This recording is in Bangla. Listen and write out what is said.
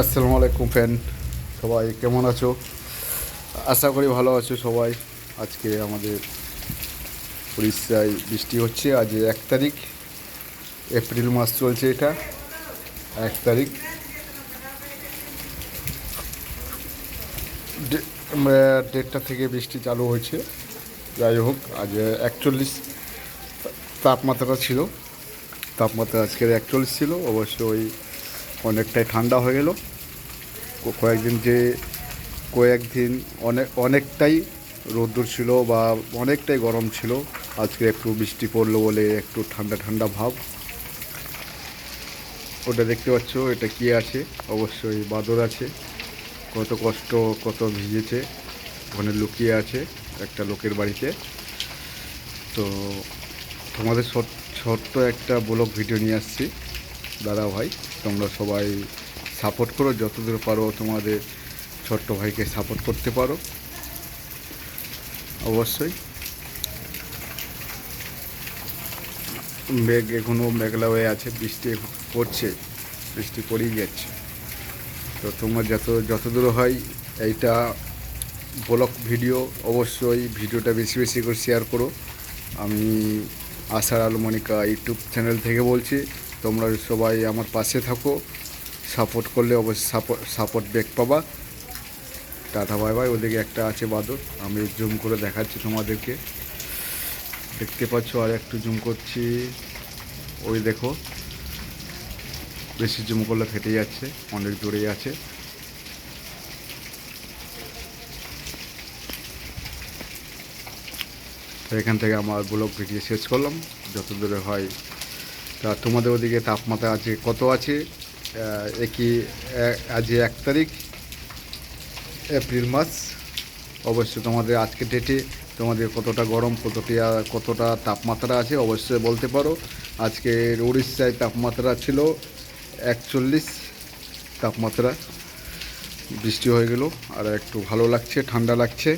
আসসালামু আলাইকুম ফ্যান। সবাই কেমন আছো? আশা করি ভালো আছো সবাই। আজকে আমাদের উড়িষ্যায় বৃষ্টি হচ্ছে। আজ এক তারিখ। এপ্রিল মাস চলছে এটা। এক তারিখ। দেড়টা থেকে বৃষ্টি চালু হয়েছে। যাই হোক, আজ একচল্লিশ তাপমাত্রা ছিল। তাপমাত্রা আজকের একচল্লিশ ছিল। অবশ্যই অনেকটাই ঠান্ডা হয়ে গেল। কয়েকদিন যে কয়েকদিন অনেক অনেকটাই রোদ্দুর ছিল বা অনেকটাই গরম ছিল, আজকে একটু বৃষ্টি পড়ল বলে একটু ঠান্ডা ঠান্ডা ভাব। ওটা দেখতে পাচ্ছ, এটা কি আছে? অবশ্যই বাদর আছে। কত কষ্ট, কত ভিজেছে, ওখানে লুকিয়ে আছে একটা লোকের বাড়িতে। তো তোমাদের ছোট্ট একটা ব্লগ ভিডিও নিয়ে আসছি। দাদা ভাই, তোমরা সবাই সাপোর্ট করো, যতদূর পারো তোমাদের ছোট্ট ভাইকে সাপোর্ট করতে পারো। অবশ্যই। মেঘ এখনও মেঘলা হয়ে আছে, বৃষ্টি পড়ছে, বৃষ্টি পড়েই যাচ্ছে। তো তোমার যত, যতদূর হয় এইটা ব্লগ ভিডিও, অবশ্যই ভিডিওটা বেশি বেশি করে শেয়ার করো। আমি আশার আলো মনিকা ইউটিউব চ্যানেল থেকে বলছি তোমরা সবাই আমার পাশে থাকো। সাপোর্ট করলে অবশ্যই সাপোর্ট সাপোর্ট ব্যাক পাবা। Tata, bye bye. ওদিকে একটা আছে বাদর আমি জুম করে দেখাচ্ছি তোমাদেরকে। দেখতে পাচ্ছ আর একটু জুম করছি। ওই দেখো, বেশি জুম করলে ফেটে যাচ্ছে, অনেক দূরেই আছে। তো এখান থেকে আমার ব্লগ ভিডিও শেষ করলাম। যত দূরে হয় তা তোমাদের ওদিকে তাপমাত্রা আছে কত আছে? একই আজ এক তারিখ? এপ্রিল মাস। অবশ্যই তোমাদের আজকে ডেটে তোমাদের কতটা গরম, কতটা কতটা তাপমাত্রা আছে অবশ্যই বলতে পারো। আজকে উড়িষ্যায় তাপমাত্রা ছিল একচল্লিশ তাপমাত্রা। বৃষ্টি হয়ে গেল, আর একটু ভালো লাগছে, ঠান্ডা লাগছে।